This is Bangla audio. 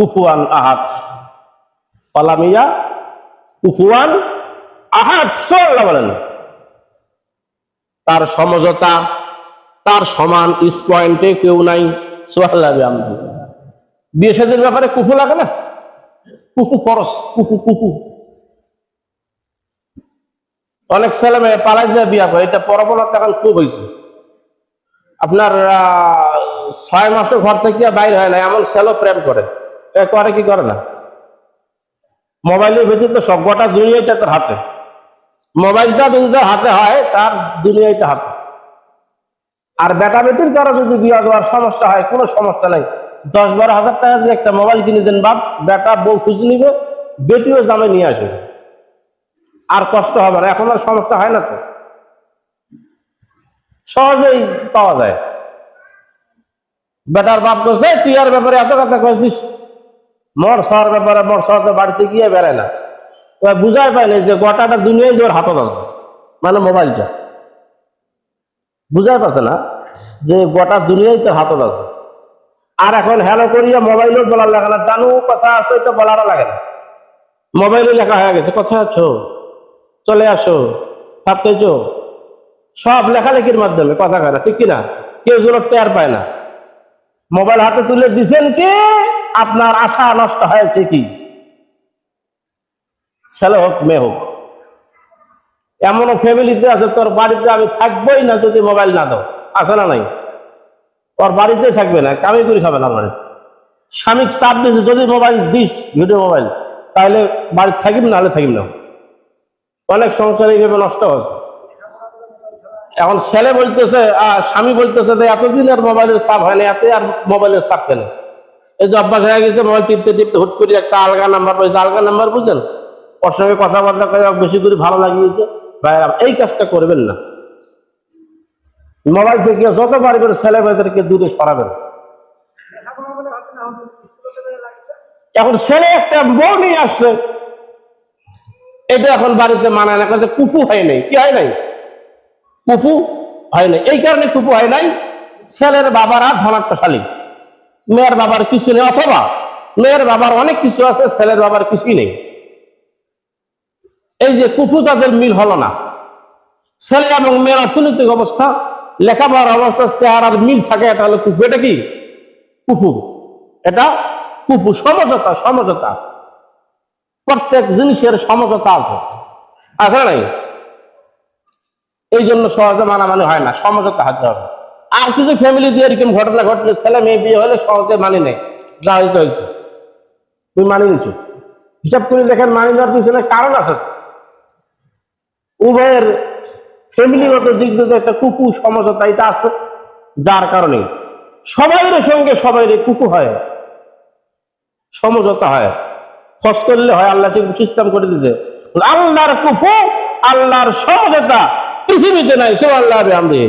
কুফুয়ান আহাত পালামিয়া কুফুয়ান আহাত বলেন। তার সমঝোতা, তার সমান ইস পয়েন্টে কেউ নাই সোহাল্লাহ আমদি বিয়ে সাদের ব্যাপারে কুফু লাগে না? কুফু করস কুফু কুফু। অনেক ছেলে মেয়ে পালাই বিয়া করে, এটা প্রবণতা এখন খুব হয়েছে আপনার ছয় মাসের ঘর থেকে বাইর হয় না এমন ছেলে প্রেম করে। করে কি করে না? মোবাইলের ভিতরে তো সব গোটা দুনিয়াটা তার হাতে। মোবাইলটা যদি তার হাতে হয়, তার দুনিয়াটা হাতে। আর বেটা বেটির দ্বারা যদি বিয়া দেওয়ার সমস্যা হয়, কোনো সমস্যা নাই। দশ বারো হাজার টাকা দিয়ে একটা মোবাইল কিনে দেন বাপ, বেটা বউ খুঁজে নিবে, বেটিও জামে নিয়ে আসবে। আর কষ্ট হবে না, এখন আর সমস্যা হয় না তো। সহজেই পাওয়া যায়। বেটার বাপ করছে তুই আর ব্যাপারে এত কথা কয়েছিস মর সর ব্যাপারে মর সর তো বাড়িতে গিয়ে বেড়ায় না বুঝাই না যে গোটাটা দুনিয়ায় তোর হাতত আছে। মানে মোবাইলটা। বুঝাই পাচ্ছে না? যে গোটা দুনিয়ায় তোর হাতত আছে। আর এখন হ্যালো করিয়া মোবাইলও বলার লাগে না জানু কথা আছে এটা বলারও লাগে না। মোবাইলে লেখা হয়ে গেছে কোথায় আছো? চলে আসো খাইছো সব লেখালেখির মাধ্যমে কথা কয় না ঠিক কিনা? কেউ যেন টের পায় না। মোবাইল হাতে তুলে দিছেন কি? আপনার আশা নষ্ট হয়েছে কি? ছেলে হোক, মেয়ে হোক, এমনও ফ্যামিলিতে আছে, তোর বাড়িতে আমি থাকবোই না যদি মোবাইল না দাও। আসে না নাই? তোর বাড়িতে থাকবে না, কামি করে খাবে না বাড়িতে স্বামী চাপ দিয়েছে যদি মোবাইল দিস ভিডিও মোবাইল, তাহলে বাড়িতে থাকিম নাহলে থাকিম না। অনেক সংসার এইভাবে নষ্ট হচ্ছে এখন ছেলে বলতেছে আর স্বামী বলতেছে যে, এতদিন আর মোবাইলের চাপ হয় না এত আর মোবাইলের চাপ কেন? এই যে অভ্যাস হয়ে গেছে মোবাইল টিপতে টিপতে হুট করে একটা আলগা নাম্বার পাইছে আলগা নাম্বার বুঝছেন ওর সঙ্গে কথাবার্তা করে বেশি করে ভালো লাগিয়েছে। ভাইরা এই কাজটা করবেন না। মোবাইল থেকে যত পারবেন ছেলে মেয়েদেরকে দূরে সরাবেন। এখন ছেলে একটা বউ নিয়ে আসছে। এটা এখন বাড়িতে মানায় না। কুফু হয় নাই, কি হয় নাই? কুফু হয় নাই। এই কারণে কুফু হয় নাই। ছেলের বাবারা ধনাত্মশালী। মেয়ের বাবার কিছু নেই, অথবা মেয়ের বাবার অনেক কিছু আছে, ছেলের বাবার কিছুই নেই। এই যে কুফু তাদের মিল হলো না। ছেলে এবং মেয়ের অর্থনৈতিক অবস্থা, লেখাপড়ার অবস্থা, চেহারার মিল থাকে, এটা হলো কুফু এটা কি? কুফু এটা কুফু সমঝোতা সমঝোতা। প্রত্যেক জিনিসের সমঝোতা আছে। আছে নাই? এই জন্য সহজে মানামানি হয় না সমঝোতা হাতে হবে। আর কিছু ফ্যামিলিতে এরকম ঘটনা ঘটলে ছেলে মেয়ে বিয়ে হলে সহজে মানি নেই যা হয়েছে তুমি মানি নিচ্ছ হিসাব করে দেখেন মানি নেওয়ার পিছনে কারণ আছে উভয়ের ফ্যামিলিগত দিক দিয়ে একটা কুকু সমঝোতা এটা আছে। যার কারণে সবাইয়ের সঙ্গে সবাইয়ের কুকু হয়। সমঝোতা হয়। খস করলে হয়, আল্লাহ সিস্টেম করে দিছে আল্লাহর কুফু, আল্লাহর সমঝোতা পৃথিবীতে নাই সে আল্লাহ আমি